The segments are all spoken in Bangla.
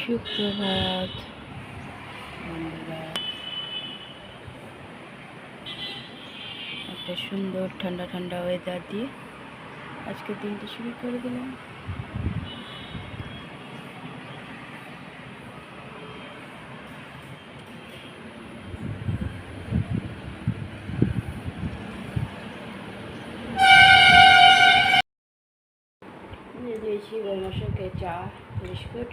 সুপ্রভাত একটা সুন্দর ঠান্ডা ঠান্ডা ওয়েদার দিয়ে আজকে দিনটা শুরু করে দিলাম। চা বিস্কুট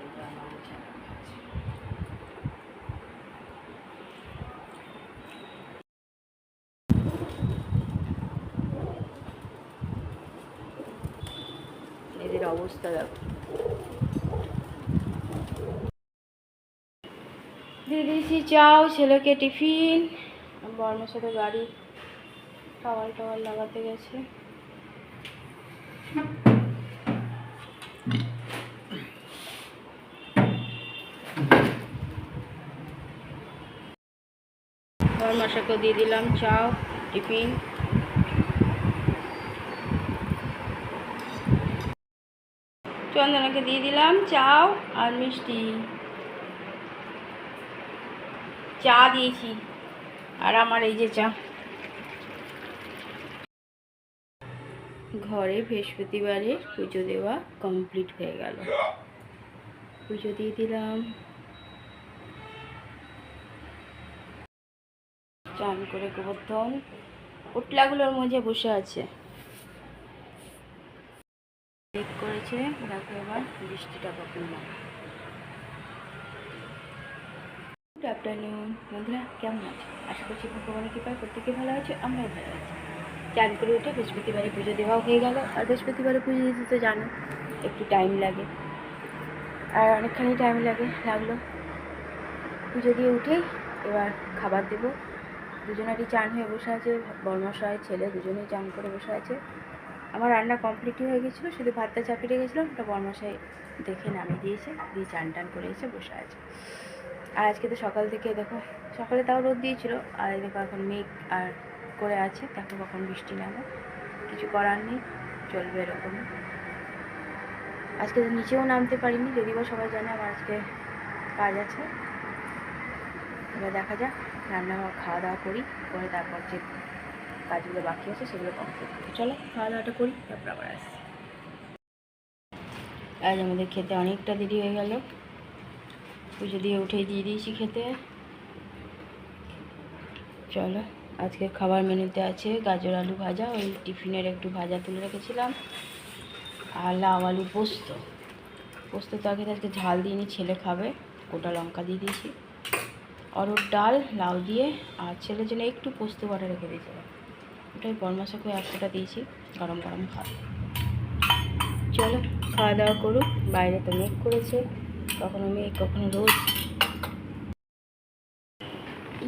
এই যে আমার চা খাচ্ছে। এদের অবস্থা দেখো। দিয়ে দিয়েছি চাও ছেলেকে টিফিন। বর্মার সাথে গাড়ি টাওয়াল টাওয়াল লাগাতে গেছে। বরমাসাকেও দিয়ে দিলাম চাও টিফিন। চন্দনাকে দিয়ে দিলাম চাও আর মিষ্টি। চা দিয়েছি আর আমার এই যে চা। ঘরে বৃহস্পতিবারে পুজো দেওয়া কমপ্লিট হয়ে গেল। পুজো দিয়ে দিলাম। চান করে গোবর্ধন। পোটলাগুলোর মধ্যে বসে আছে। চেক করেছে, দেখো এবার বৃষ্টিটা কখন নামে গুড আফটারনুন বন্ধুরা, কেমন আছে? আশা করছি ভগবানের কৃপায় প্রত্যেকে ভালো আছে, আমরাও ভালো আছি। চান করে উঠে বৃহস্পতিবারে পুজো দেওয়াও হয়ে গেল। আর বৃহস্পতিবারে পুজো দিতে তো জানো, একটু টাইম লাগে। আর অনেকখানি টাইম লাগে, লাগল। পুজো দিয়ে উঠেই এবার খাবার দেবো। দুজনেরই চান হয়ে বসে আছে বর্মশায় ছেলে দুজনেই চান করে বসে আছে। আমার রান্না কমপ্লিটই হয়ে গেছিল, শুধু ভাতটা চাপিয়ে রেখেছিলাম, ওটা বর্মশাই দেখে নামিয়ে দিয়েছে, দিয়ে চান টান করে এসে বসে আছে। আর আজকে তো সকাল থেকে দেখো, সকালে তাও রোদ দিয়েছিল, আর দেখো এখন মেঘ আর করে আছে, দেখো কখন বৃষ্টি নামে, কিছু করার নেই, চলবে এরকম। আজকে তো নিচেও নামতে পারিনি যদি বা সবাই জানে আমার আজকে কাজ আছে। এবার দেখা যাক রান্না খাওয়া দাওয়া করি, করে তারপর যে কাজগুলো বাকি আছে, সেগুলো কমপ্লিট করি। চলো খাওয়া দাওয়াটা করি, তারপর আবার আসি আজ আমাদের খেতে অনেকটা দেরি হয়ে গেল। পুজো দিয়ে উঠে দিয়ে দিয়েছি খেতে। চলো, আজকে খাবার মেনুতে আছে গাজর আলু ভাজা, ওই টিফিনের একটু ভাজা তুলে রেখেছিলাম। আর লাউ আলু পোস্ত। পোস্ত তরকারি আজকে ঝাল দিইনি ছেলে খাবে, গোটা লঙ্কা দিয়ে দিয়েছি। অরুর ডাল, লাউ দিয়ে, আর ছেলের জন্য একটু পোস্ত বাটা রেখে দিয়েছিলাম। ওটাই বরমাসাকে এক ফোঁটা দিয়েছি, গরম গরম খাওয়া। চলো, খাওয়া দাওয়া করুক, বাইরে তো মেঘ করেছে কখনো মেঘ কখনো রোদ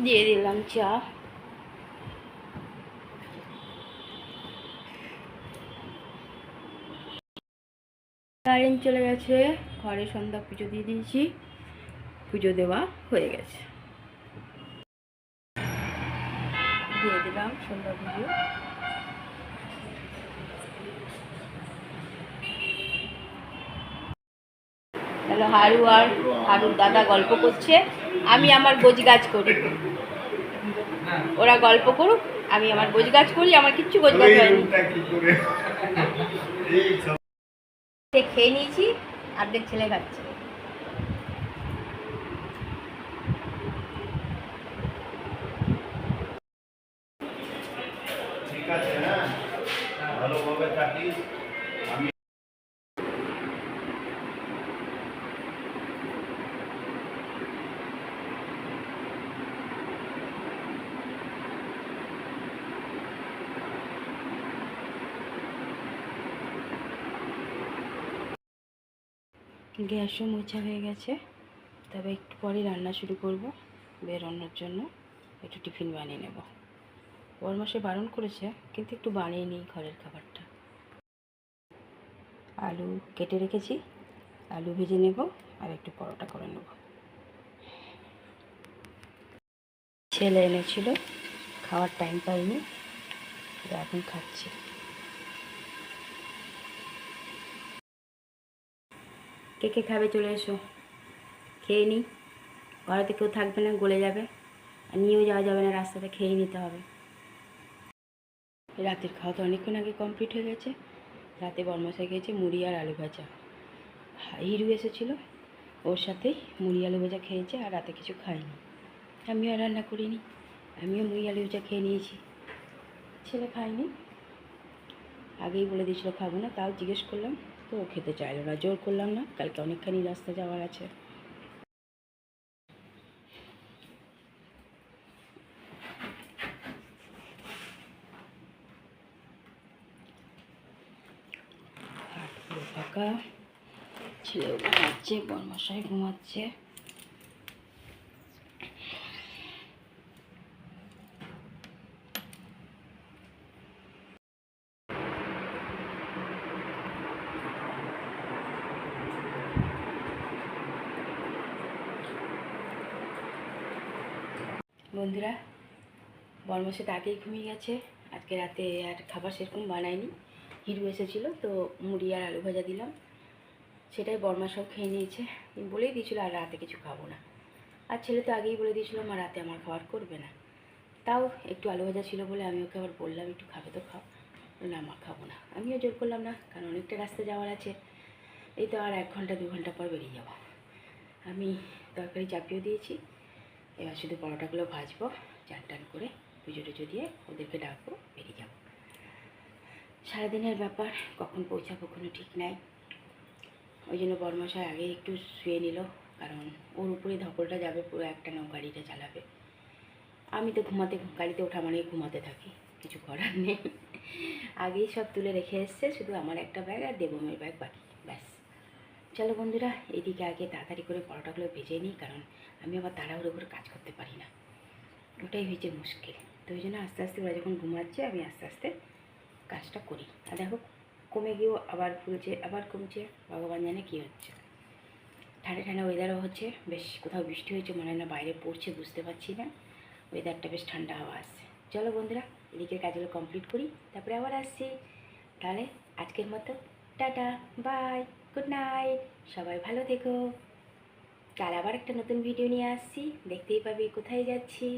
দিয়ে দিলাম চা। কারেন্ট চলে গেছে, ঘরে সন্ধ্যা পুজো দিয়ে দিয়েছি, পুজো দেওয়া হয়ে গেছে। দিয়ে দিলাম সন্ধ্যা পুজো তাহলে হারু আর হারুর দাদা গল্প করছে। আমি আমার গোজ গাছ করি। ওরা গল্প করুক আমি আমার গোজ গাছ করি আমার কিচ্ছু গোজ গাছ হয়নি। খেয়ে নিয়েছি অর্ধেক ছেলে খাচ্ছে ঠিক আছে হ্যাঁ ভালোভাবে থাকিস আমি গ্যাসও মোছা হয়ে গেছে। তবে একটু পরে রান্না শুরু করব বেরোনোর জন্য। একটু টিফিন বানিয়ে নেব। ওর মাসে বারণ করেছে, কিন্তু একটু বানিয়ে নিই ঘরের খাবারটা। আলু কেটে রেখেছি, আলু ভেজে নেব আর একটু পরোটা করে নেব। ছেলে এনেছিল, খাওয়ার টাইম পাইনি এখন খাচ্ছি। কে কে খাবে চলে এসো। খেয়ে নিই ঘরেতে কেউ থাকবে না, গলে যাবে। আর নিয়েও যাওয়া যাবে না, রাস্তাতে খেয়ে নিতে হবে। রাতের খাওয়া তো অনেকক্ষণ আগে কমপ্লিট হয়ে গেছে। রাতে বরমশাই খেয়েছে মুড়ি আর আলু ভাজা। হিরু এসেছিল। ওর সাথেই মুড়ি আলু ভাজা খেয়েছে আর রাতে কিছু খাইনি আমিও রান্না করিনি। আমিও মুড়ি আলু ভাজা খেয়ে নিয়েছি। ছেলে খায়নি। আগেই বলে দিয়েছিল খাব না, তাও জিজ্ঞেস করলাম তো ও খেতে চাইলো না, জোর করলাম না, কালকে অনেকখানি রাস্তা যাওয়ার আছে। ফাঁকা, ছেলেও ঘুমাচ্ছে বনমশাই ঘুমাচ্ছে। বন্ধুরা বর্মসে আগেই ঘুমিয়ে গেছে। আজকে রাতে আর খাবার সেরকম বানায়নি। হিরু এসেছিল, তো মুড়ি আর আলু ভাজা দিলাম। সেটাই বর্মা সব খেয়ে নিয়েছে। বলেই দিয়েছিলো, আর রাতে কিছু খাব না। আর ছেলে তো আগেই বলে দিয়েছিলো, মা, রাতে আমার খাবার করবে না। তাও একটু আলু ভাজা ছিল বলে আমি ওকে আবার বললাম, একটু খাবে তো খাও। না, মা, খাব না। আমিও জোর করলাম না, কারণ অনেকটা রাস্তা যাওয়ার আছে। এই তো আর এক ঘণ্টা, দু ঘণ্টা পর বেরিয়ে যাব। আমি তরকারি চাপিয়ে দিয়েছি। এবার শুধু পরোটাগুলো ভাজবো, চান টান করে পুজো টুজো দিয়ে ওদেরকে ডাকবো, বেরিয়ে যাব। সারাদিনের ব্যাপার, কখন পৌঁছাবো কোনো ঠিক নাই। ওই জন্য বর্মশাই আগে একটু শুয়ে নিল, কারণ ওর উপরে ধকলটা যাবে, পুরো একটা নাও গাড়িটা চালাবে। আমি তো ঘুমাতে, গাড়িতে ওঠা মানে ঘুমাতে থাকি, কিছু করার নেই। আগেই সব তুলে রেখে এসছে, শুধু আমার একটা ব্যাগ আর দেবমের ব্যাগ বাকি। চলো বন্ধুরা, এদিকে আগে তাড়াতাড়ি করে পরোটাগুলো ভেজে নিই, কারণ আমি আবার তাড়াহুড়ো করে কাজ করতে পারি না। ওটাই হয়েছে মুশকিল। তো ওই জন্য আস্তে আস্তে ওরা যখন ঘুমাচ্ছে, আমি আস্তে আস্তে কাজটা করি। আর দেখো, কমে গিয়েও আবার ফুলছে, আবার কমছে, ভগবান জানে কী হচ্ছে। ঠান্ডা ঠান্ডা ওয়েদারও হচ্ছে, বেশ কোথাও বৃষ্টি হয়েছে মনে হয় না বাইরে পড়ছে, বুঝতে পারছি না। ওয়েদারটা বেশ ঠান্ডা হাওয়া আসছে চলো বন্ধুরা, এদিকের কাজগুলো কমপ্লিট করি, তারপরে আবার আসছি। তাহলে আজকের মতো, টাটা বাই গুড নাইট। সবাই ভালো থেকো। কাল আবার একটা নতুন ভিডিও নিয়ে আসছি। দেখতেই পাবি কোথায় যাচ্ছি।